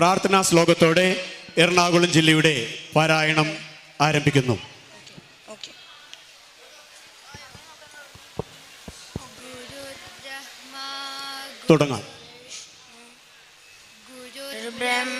പ്രാർത്ഥനാ ശ്ലോകത്തോടെ എറണാകുളം ജില്ലയുടെ പാരായണം ആരംഭിക്കുന്നു. തുടങ്ങാം. ബ്രഹ്മ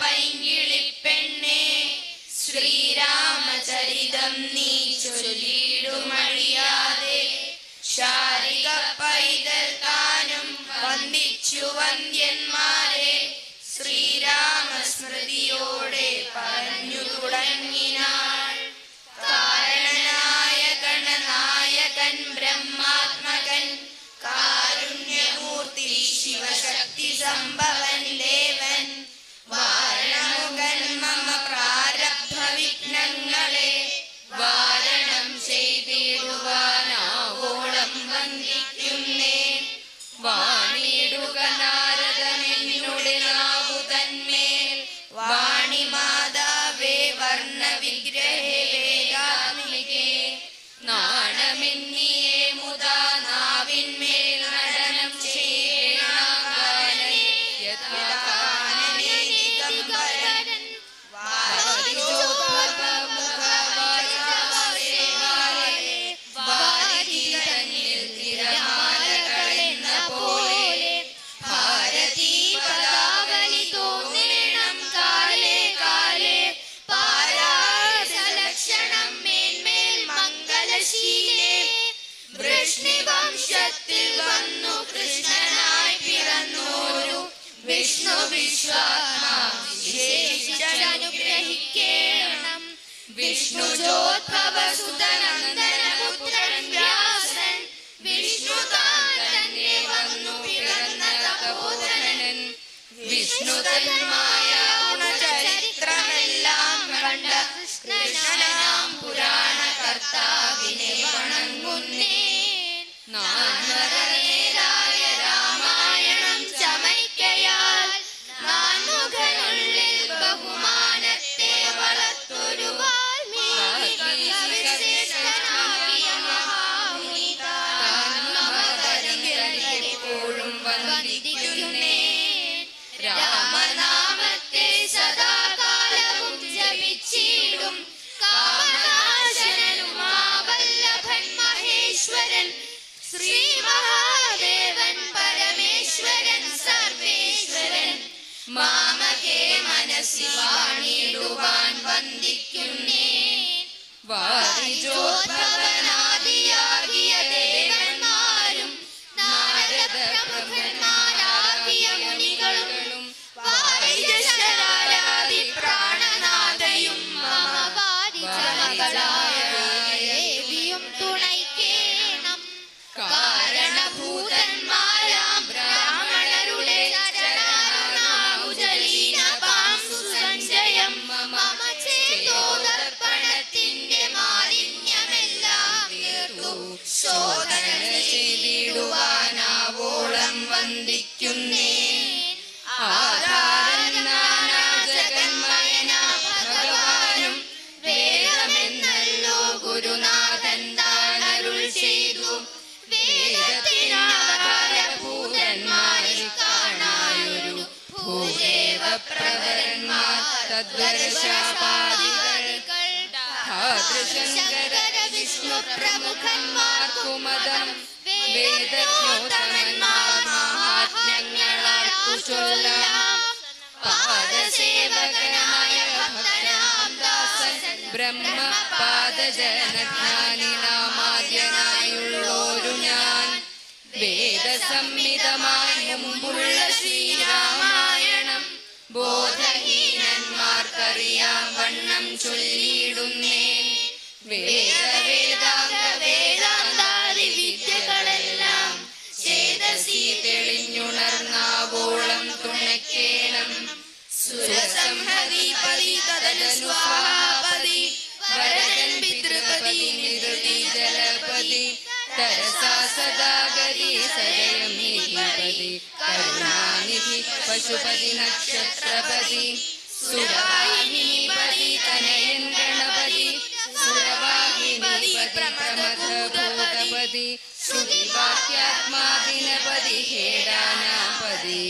പൈങ്കിളിപ്പെണ്ണേ ശ്രീരാമചരിതം നീ ചൊല്ലിടുമഴിയാതെ ശാരിക പൈതൽ താനും വന്ദിച്ചു വന്ദ്യന്മാരെ ശ്രീരാമസ്മൃതിയോടെ പറഞ്ഞു തുടങ്ങിനാ. വാണിടുവാൻ വന്ദിക്കുന്നേ വാരിജോദ്ഭവനാദിയാകിയ പ്രവരന്മാർ തദ്വരശാപാദികൾ ധാതൃശങ്കര വിഷ്ണു പ്രമുഖന്മാർക്കുമതം വേദജ്ഞോതമന്മാർ മഹാത്മ്യങ്ങളാർക്കു ചൊല്ലാം പാദസേവകനായ ഭക്തനാം ദാസൻ ബ്രഹ്മപാദജനജ്ഞാനിനാമാദ്യനായുള്ളോരു ഞാൻ വേദസംഹിതമായ മുമ്പുള്ള ശ്രീരാമായണം ബോധഹീനന്മാർക്കറിയാം तरसा सदा गति सदयमी पति करुणानिधि पशुपति नक्षत्रपति सुरवाहिनीपति तनयन गणपति सुरवाहिनीपति प्रमथ भूतपति श्रुतिवाक्यात्मा दिनपति हेडानापति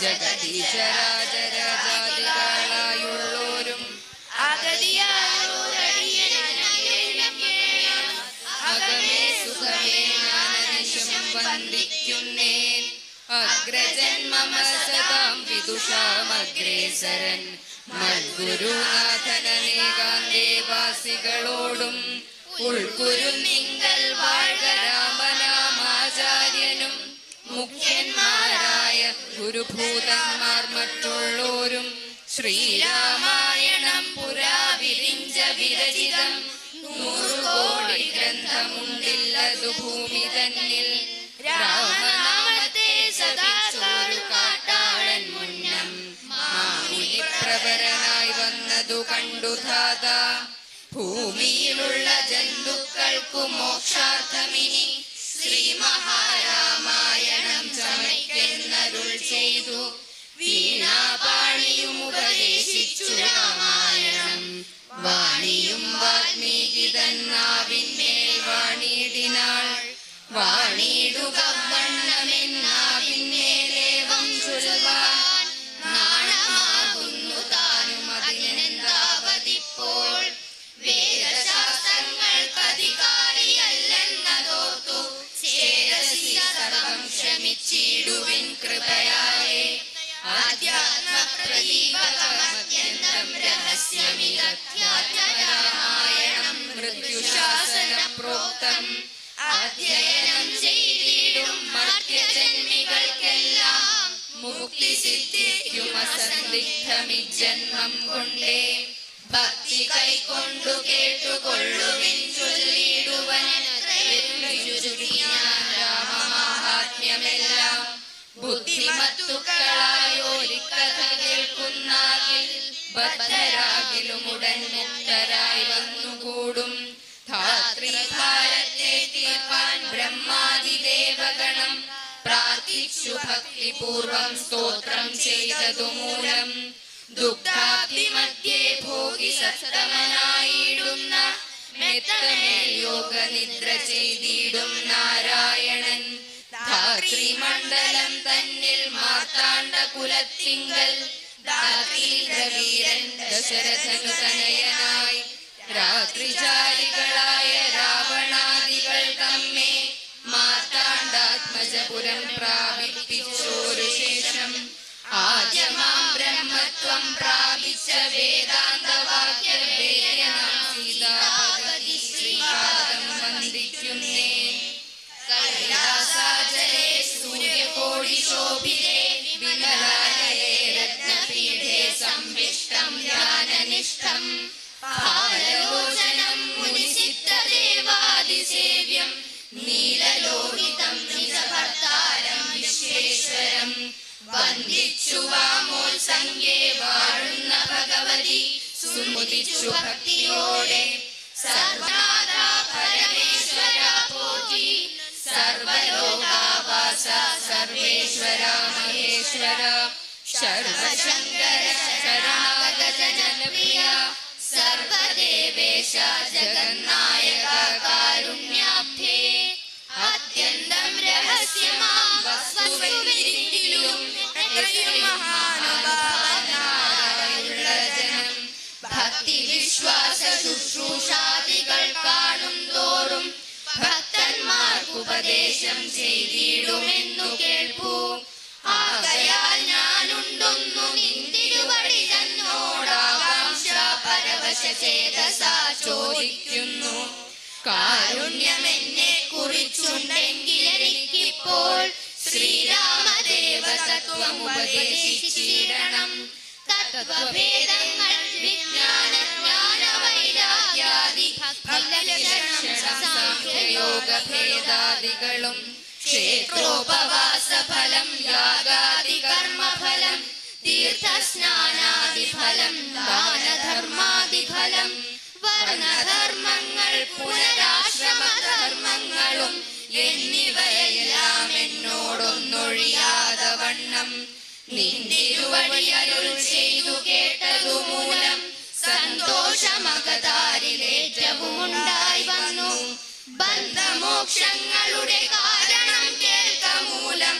जगति വന്ദിക്കുന്നേൻ അഗ്രജന്മമ സദാം വിദുഷാമഗ്രേസരൻ മൽഗുരുനാഥനേകാന്തേവാസികളോടും ഉൾക്കുരു നിങ്കൽ വാഴ്ക രാമനാമാചാര്യനും മുഖ്യന്മാരായ ഗുരുഭൂതന്മാർ മറ്റുള്ളോരും ശ്രീരാമായണം പുരാ വിരിഞ്ച വിരചിതം. നൂറുകോടി ഗ്രന്ഥമുണ്ടില്ലതു ഭൂമി തന്നിൽ രാമനാമത്തെ കണ്ടു ധാത. ഭൂമിയിലുള്ള ജന്തുക്കൾക്കു മോക്ഷാർത്ഥമിനി. ശ്രീ മഹാരാമായണം മുക്തി സിദ്ധിക്കും അസന്ദിഗ്ധമിജന്മം കൊണ്ടേ ഭക്തി കൈക്കൊണ്ടു കേട്ടുകൊള്ളുവിൻ ചൊല്ലിടുവൻ രാമമാഹാത്മ്യമെല്ലാം ബുദ്ധിമത്തുക്കളായോരിക്കഥ കേൾക്കുന്നാകിൽ ബദ്ധരാകിലും ഉടൻ മുക്തരായി വന്നുകൂടും ധാത്രിഭാരത്തെ ഭക്തിപൂർവം സ്തോത്രം ചെയ്തതു മൂലം ദുഃഖാബ്ദിമധ്യേ ഭോഗി സത്തമനായിടുന്ന മെത്തമേൽ യോഗനിദ്ര ചെയ്തിടും നാരായണൻ ധാത്രിമണ്ഡലം തന്നിൽ മാർത്താണ്ഡ കുലത്തിങ്കൽ ധാത്രീന്ദ്രവീരൻ ദശരഥനു തനയനായി രാത്രിചാരികളായ രാവണാദികൾ തമ്മേ മാർത്താണ്ഡാത്മജപുരം പ്രാപിപ്പിച്ചോരു ശേഷം ആദ ആദ്യമാം ബ്രഹ്മത്വം പ്രാപിച്ച വേദാന്തവാക്യ മഹേശ്വര സർവശങ്കര ശരണാഗത ജനപ്രിയ സർവദേവേശ ജഗന്നായക കാരുണ്യാബ്ധേ അത്യന്തം രഹസ്യമാം വസ്തുവിരിക്കിലും മഹാനുഭാവനായുള്ള ജനം ഭക്തി വിശ്വാസ ശുശ്രൂഷാദികൾ കാണും തോറും ഭക്തന്മാർക്കുപദേശം ചെയ്തിടുമെന്നു കേൾപ്പൂ। പരവശ ചേതസ ചോദിക്കുന്നു. കാരുണ്യമെന്നെ കുറിച്ചുണ്ടെങ്കിൽ ശ്രീരാമദേവസത്വം ശ്രീരാമദേവ ഉപദേശിച്ചിടണം തത്വഭേദങ്ങൾ വിജ്ഞാന ജ്ഞാന വൈരാഗ്യാദി സാഖ്യയോഗ ഭേദാദികളും ക്ഷേത്രോപവാസ ഫലം യാഗാദി കർമ്മഫലം തീർത്ഥസ്നാനാദി ഫലം ദാനധർമാദി ഫലം വർണധർമ്മങ്ങൾ പുനരാശ്രമധർമ്മങ്ങളും എന്നിവയെല്ലാം എന്നോടൊന്നൊഴിയാതെ വണ്ണം നിന്തിരുവടി ചെയ്തു കേട്ടതു മൂലം സന്തോഷമകതാരിലേറ്റവും വന്നു. ബന്ധമോക്ഷങ്ങളുടെ കാരണം കേൾക്ക മൂലം